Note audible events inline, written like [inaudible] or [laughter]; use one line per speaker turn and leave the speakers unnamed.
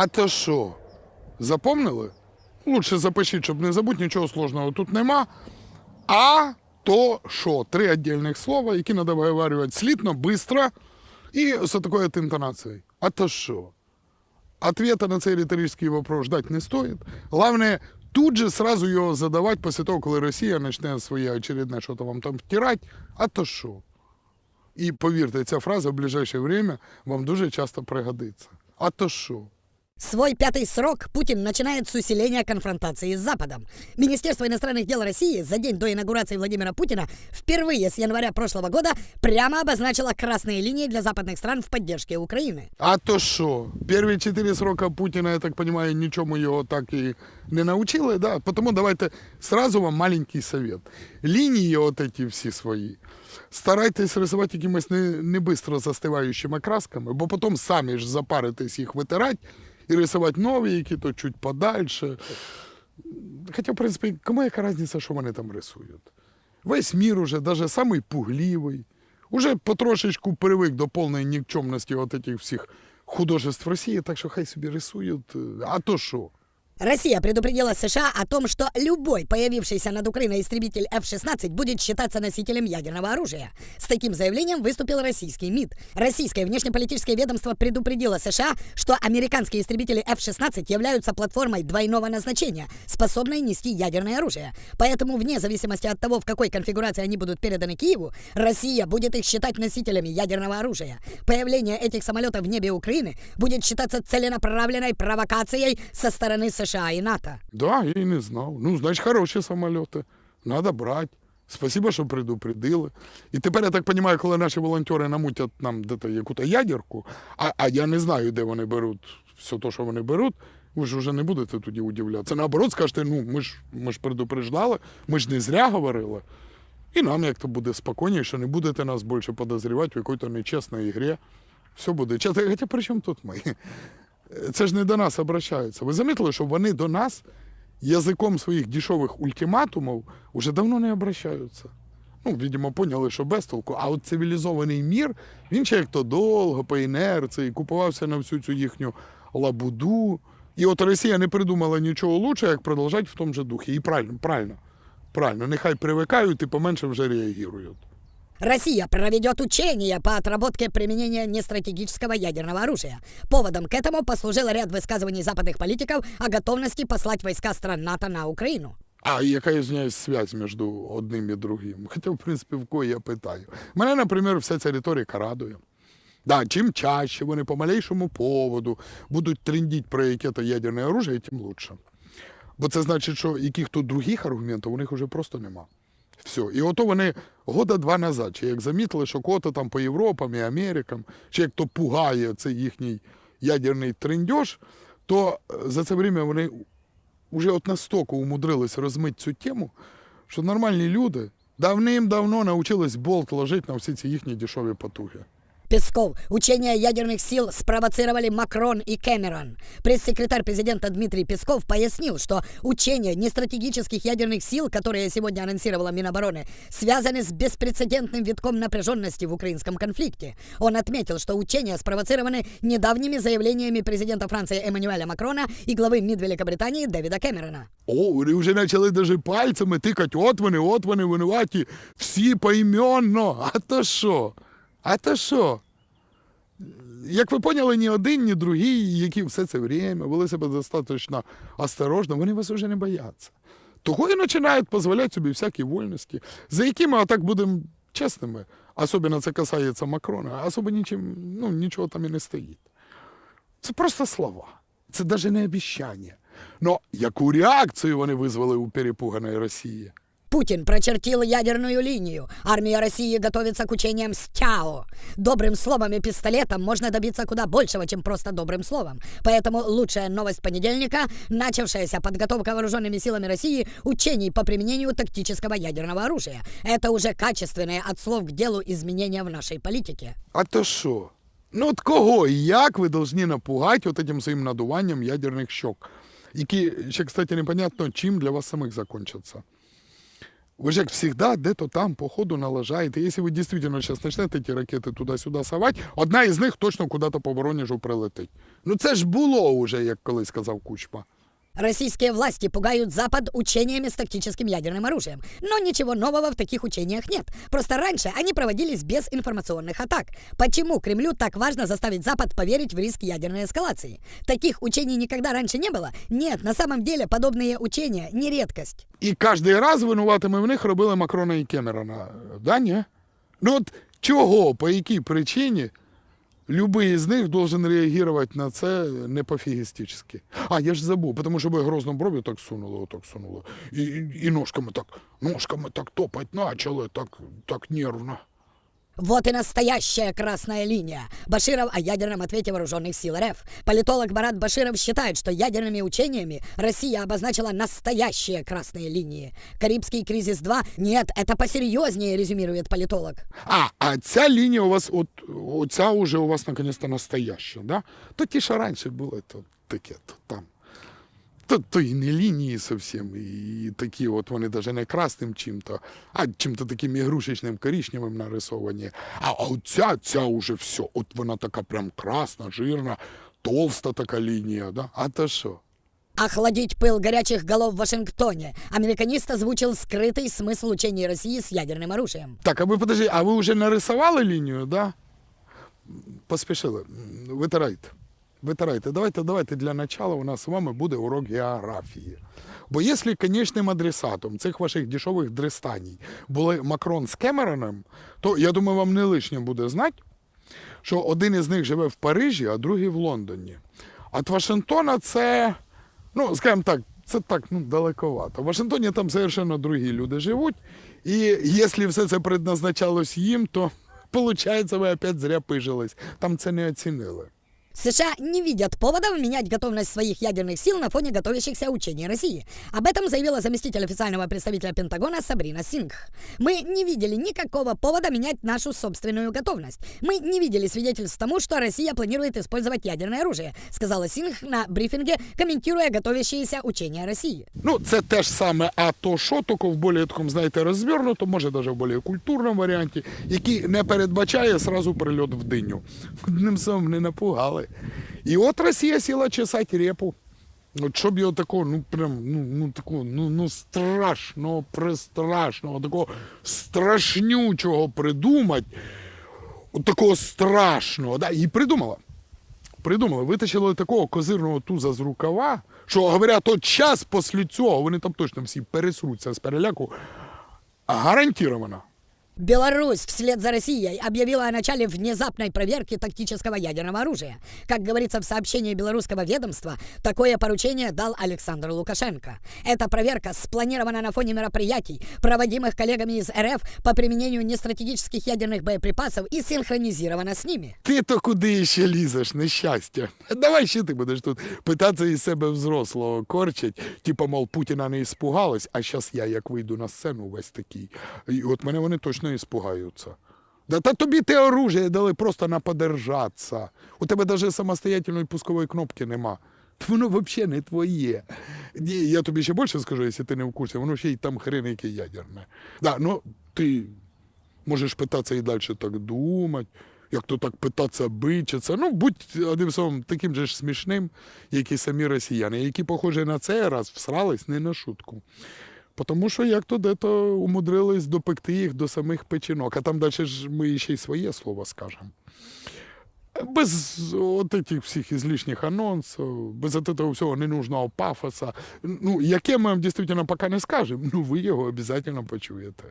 А то що? Запомнили? Лучше запишіть, щоб не забути, нічого сложного тут нема. А то що? Три віддільних слова, які треба виговорювати слітно, швидко і з такою інтонацією. А то що? Ответа на цей риторичний вопрос ждать не стоит. Главное, тут же сразу його задавати після того, коли Росія почне своє очередне що-то вам там втирати. А то що? І повірте, ця фраза в ближайшее время вам дуже часто пригодиться. А то що?
Свой пятый срок Путин начинает с усиления конфронтации с Западом. Министерство иностранных дел России за день до инаугурации Владимира Путина впервые с января прошлого года прямо обозначило красные линии для западных стран в поддержке Украины.
А то що? Перві чотири срока Путіна, я так розумію, нічому його так і не навчили, да? Тому давайте сразу вам маленький совет. Лінії от эти всі свої. Старайтесь рисувати якимись не, не быстро застиваючими красками, бо потім самі ж запаритесь їх витирати І рисувати нові, які то чуть подальше. Хоча, в принципі, кому яка різниця, що вони там рисують? Весь мір уже, навіть самий пугливий, уже потрошечку привик до повної нікчемності от этих всіх художеств Росії, так що хай собі рисують. А то що?
Россия предупредила США о том, что любой появившийся над Украиной истребитель F-16 будет считаться носителем ядерного оружия. С таким заявлением выступил российский МИД. Российское внешнеполитическое ведомство предупредило США, что американские истребители F-16 являются платформой двойного назначения, способной нести ядерное оружие. Поэтому, вне зависимости от того, в какой конфигурации они будут переданы Киеву, Россия будет их считать носителями ядерного оружия. Появление этих самолетов в небе Украины будет считаться целенаправленной провокацией со стороны США и НАТО.
Да, я і не знав. Ну, значить, хороші самоліти. Надо брати. Спасибо, що предупредили. І тепер я так розумію, коли наші волонтери намутять нам де-то ядерку, а, а я не знаю, де вони беруть все те, що вони беруть, ви ж вже не будете тоді удивлятися. Наоборот, скажете, ну ми ж ми ж предупреждали, ми ж не зря говорили. І нам як-то буде спокійніше, не будете нас більше подозрівати в якійсь нечесній ігрі. Все буде чесно. Хоча при чому тут ми? Це ж не до нас обращаються. Ви замітили, що вони до нас язиком своїх дешевих ультиматумів уже давно не обращаються. Ну, видимо, поняли, що без толку. А от цивілізований мір, він ще як то довго, по інерції, купувався на всю цю їхню лабуду. І от Росія не придумала нічого лучше, як продовжати в тому же духі. І правильно, правильно, правильно, нехай привикають і поменше вже реагують.
Россия проведет учения по отработке применения нестратегического ядерного оружия. Поводом к этому послужил ряд высказываний западных политиков о готовности послать войска стран НАТО на Украину.
А яка я знаю связь між одним і другим? [laughs] Хоча, в принципі, в кого я питаю. Мене, наприклад, вся ця риторика радує. Да, чим чаще вони по малейшому поводу будуть трендіть про яке-то ядерне оружие, тим лучше. Бо це значить, що яких-то других аргументів у них вже просто нема. Все. І ото вони года два назад, чи як замітили, що кого-то там по Європам і Америкам, чи як то пугає цей їхній ядерний трендьож, то е, за це время вони вже от настільки умудрились розмити цю тему, що нормальні люди давним-давно навчились болт ложити на всі ці їхні дешеві потуги.
Песков. Учения ядерных сил спровоцировали Макрон и Кэмерон. Пресс-секретарь президента Дмитрий Песков пояснил, что учения нестратегических ядерных сил, которые сегодня анонсировала Минобороны, связаны с беспрецедентным витком напряженности в украинском конфликте. Он отметил, что учения спровоцированы недавними заявлениями президента Франции Эммануэля Макрона и главы МИД Великобритании Дэвида Кэмерона.
О, вони вже почали даже пальцями тикати, от вони, от вони винуваті, всі поіменно. А то що? А то що? Як ви поняли, ні один, ні другий, які все це время вели себе достатньо осторожно, вони вас вже не бояться. Того і починають дозволяти собі всякі вольності, за якими, а так будемо чесними, особливо це касається Макрона, особо нічим, ну, нічого там і не стоїть. Це просто слова. Це навіть не обіцяння. Но яку реакцію вони визвали у перепуганої Росії?
Путин прочертил ядерную линию. Армия России готовится к учениям с ТЯО. Добрым словом и пистолетом можно добиться куда большего, чем просто добрым словом. Поэтому лучшая новость понедельника – начавшаяся подготовка вооруженными силами России учений по применению тактического ядерного оружия. Это уже качественные от слов к делу изменения в нашей политике.
А то що? Ну от кого і як ви повинні напугати от этим своїм надуванням ядерних щок, які ще, кстати, непонятно, чим для вас самих закончаться. Вы же, как всегда, где-то там по ходу налажаете. Если вы действительно сейчас начнете ті ракети туди-сюди совати, одна із них точно куди-то по Воронежу прилетить. Ну це ж було уже, як колись сказав Кучма.
Российские власти пугают Запад учениями с тактическим ядерным оружием. Но ничего нового в таких учениях нет. Просто раньше они проводились без информационных атак. Почему Кремлю так важно заставить Запад поверить в риск ядерной эскалации? Таких учений никогда раньше не было? Нет, на самом деле подобные учения не редкость.
І кожен раз винуватими в них робили Макрона і Кемерона. Да, ні? Ну от чого, по якій причині Любий з них должен реагувати на це не пофігістически. А, я ж забув, тому що грозно бров'ю так сунули, отак сунули. І, і, і ножками так, ножками так топать почали, так, так нервно.
Вот и настоящая красная линия. Баширов о ядерном ответе вооруженных сил РФ. Политолог Барат Баширов считает, что ядерными учениями Россия обозначила настоящие красные линии. Карибский кризис 2? Нет, это посерьезнее, резюмирует политолог.
А, а ця лінія у вас, от, оця уже у вас наконец-то настояща, да? То ті, що раніше були, то таке, то там. То, то і не лінії зовсім, і такі от вони навіть не красним чим-то, а чим-то таким ігрушечним коричневим нарисовані. А, а оця, ця уже все, от вона така прям красна, жирна, толста така лінія, да? А то що?
Охладить пыл горячих голов в Вашингтоне. Американист озвучил скрытый смысл учений России с ядерным оружием.
Так, а ви подожди, а ви вже нарисували лінію, да? Поспішили. М, Витирайте. Давайте, давайте для начала у нас з вами буде урок географії. Бо якщо конечним адресатом цих ваших дешевих дристаній були Макрон з Кемероном, то я думаю, вам не лишнім буде знати, що один із них живе в Парижі, а другий в Лондоні. А Вашингтона це, ну, скажімо так, це так ну, далековато. В Вашингтоні там совершенно другі люди живуть. І якщо все це предназначалось їм, то виходить, ви опять зря пижились. Там це не оцінили.
США не видят поводов менять готовность своих ядерных сил на фоне готовящихся учений России. Об этом заявила заместитель официального представителя Пентагона Сабрина Сингх. Мы не видели никакого повода менять нашу собственную готовность. Мы не видели свидетельств тому, что Россия планирует использовать ядерное оружие, сказала Сингх на брифинге, комментируя готовящиеся учения России.
Ну, це те ж саме, а то що, тільки в більш такому, знаєте, розвернуто, може навіть в більш культурному варіанті, який не передбачає сразу прильот в диню. Одним словом, не напугали. І от Росія сіла чесати репу. От щоб його такого, ну прям, ну, ну такого, ну, ну страшного, пристрашного, такого страшнючого придумати, от такого страшного, да, і придумала. Придумали, витащили такого козирного туза з рукава, що говорять, от час після цього вони там точно всі пересруться з переляку. Гарантіровано.
Беларусь вслед за Россией объявила о начале внезапной проверки тактического ядерного оружия. Как говорится в сообщении белорусского ведомства, такое поручение дал Александр Лукашенко. Эта проверка спланирована на фоне мероприятий, проводимых коллегами из РФ по применению нестратегических ядерных боеприпасов и синхронизирована с ними.
Ти то куди ще лізеш, нещастя? [laughs] Давай ще ти будеш тут питатися із себе взрослого корчать, типа, мов, Путіна не іспугалась, а зараз я як вийду на сцену весь такий. І от мене вони точно іспугаються. Да та тобі те оружие дали просто на подержатися. У тебе навіть самостоятельної пускової кнопки нема. [laughs] Воно взагалі не твоє. Я тобі ще більше скажу, якщо ти не в курсі, воно ще й там хрен яке ядерне. Да, ну ти можеш питатися і далі так думати, як то так питатися бичиться. Ну, будь одним словом таким же ж смішним, як і самі росіяни, які, похоже, на цей раз всрались не на шутку. Тому що як то дето умудрились допекти їх до самих печінок, а там далі ж ми ще й своє слово скажемо. Без от этих всіх ізлишніх анонсів, без этого всього ненужного пафоса. Ну, яке ми вам дійсно поки не скажемо, ну ви його обов'язково почуєте.